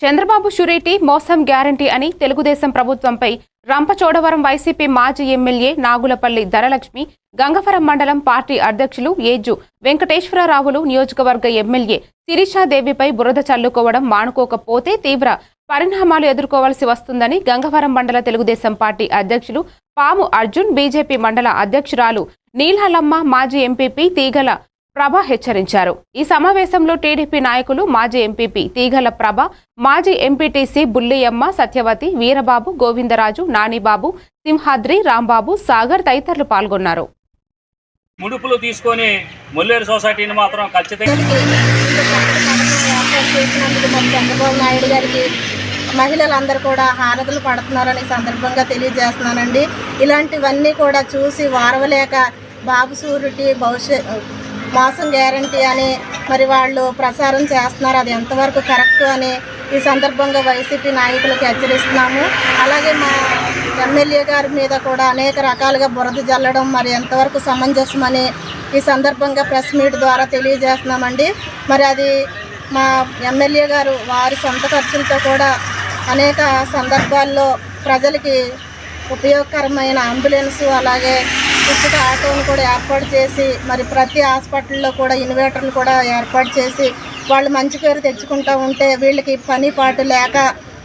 చంద్రబాబు షురేటి మోసం గ్యారంటీ అని తెలుగుదేశం ప్రభుత్వంపై రంపచోడవరం వైసీపీ మాజీ ఎమ్మెల్యే నాగులపల్లి ధరలక్ష్మి గంగవరం మండలం పార్టీ అధ్యక్షులు ఏజు వెంకటేశ్వరరావులు నియోజకవర్గ ఎమ్మెల్యే శిరీషాదేవిపై బురద చల్లుకోవడం మానుకోకపోతే తీవ్ర పరిణామాలు ఎదుర్కోవాల్సి వస్తుందని గంగవరం మండల తెలుగుదేశం పార్టీ అధ్యక్షులు పాము అర్జున్ బీజేపీ మండల అధ్యక్షురాలు నీల్హలమ్మ మాజీ ఎంపీపీ తీగల ప్రభ హెచ్చరించారు. ఈ సమావేశంలో టీడీపీ నాయకులు మాజీ ఎంపీపీ తీగల ప్రభ మాజీ ఎంపీటీసీ బుల్లియమ్మ సత్యవతి వీరబాబు గోవిందరాజు నానిబాబు సింహాద్రి రాంబాబు సాగర్ తదితరులు పాల్గొన్నారు. ముడుపులు తీసుకొని ముల్లేరు సొసైటీని మాత్రం ఖచ్చితంగా చంద్రబాబు నాయుడు గారికి మహిళలందరూ కూడా హారతులు పడుతున్నారని సందర్భంగా తెలియజేస్తున్నానండి. ఇలాంటివన్నీ కూడా చూసి వారవలేక బాబు సూరిటీ భవిష్యత్ మోసం గ్యారంటీ అని మరి వాళ్ళు ప్రసారం చేస్తున్నారు. అది ఎంతవరకు కరెక్ట్ అని ఈ సందర్భంగా వైసీపీ నాయకులకు హెచ్చరిస్తున్నాము. అలాగే మా ఎమ్మెల్యే గారి మీద కూడా అనేక రకాలుగా బురద జల్లడం మరి ఎంతవరకు సమంజసమని ఈ సందర్భంగా ప్రెస్ మీట్ ద్వారా తెలియజేస్తున్నామండి. మరి అది మా ఎమ్మెల్యే గారు వారి సొంత ఖర్చులతో కూడా అనేక సందర్భాల్లో ప్రజలకి ఉపయోగకరమైన అంబులెన్సు అలాగే ఉచిత ఆటోను కూడా ఏర్పాటు చేసి మరి ప్రతి హాస్పిటల్లో కూడా ఇన్వర్టర్లు కూడా ఏర్పాటు చేసి వాళ్ళు మంచి పేరు తెచ్చుకుంటూ ఉంటే వీళ్ళకి పని పాటు లేక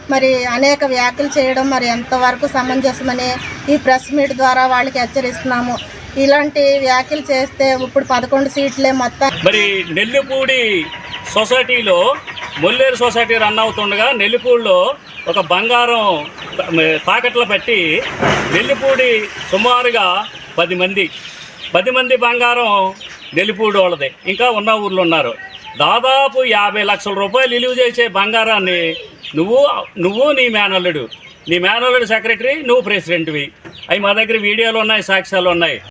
మరి అనేక వ్యాఖ్యలు చేయడం మరి ఎంతవరకు సమంజసమని ఈ ప్రెస్ మీట్ ద్వారా వాళ్ళకి హెచ్చరిస్తున్నాము. ఇలాంటి వ్యాఖ్యలు చేస్తే ఇప్పుడు పదకొండు సీట్లే మొత్తం. మరి నెల్లిపూడి సొసైటీలో ముల్లేరు సొసైటీ రన్ అవుతుండగా నెల్లిపూడిలో ఒక బంగారం పాకెట్లో పెట్టి నెల్లిపూడి సుమారుగా పది మంది. పది మంది బంగారం నెలిపూడి వాళ్ళది ఇంకా ఉన్న ఊర్లో ఉన్నారు. దాదాపు యాభై లక్షల రూపాయలు నిలువ చేసే బంగారాన్ని నువ్వు నువ్వు నీ మేనల్లుడు. నీ మేనల్లుడు సెక్రటరీ నువ్వు ప్రెసిడెంట్వి. అవి మా దగ్గర వీడియోలు ఉన్నాయి సాక్ష్యాలు ఉన్నాయి.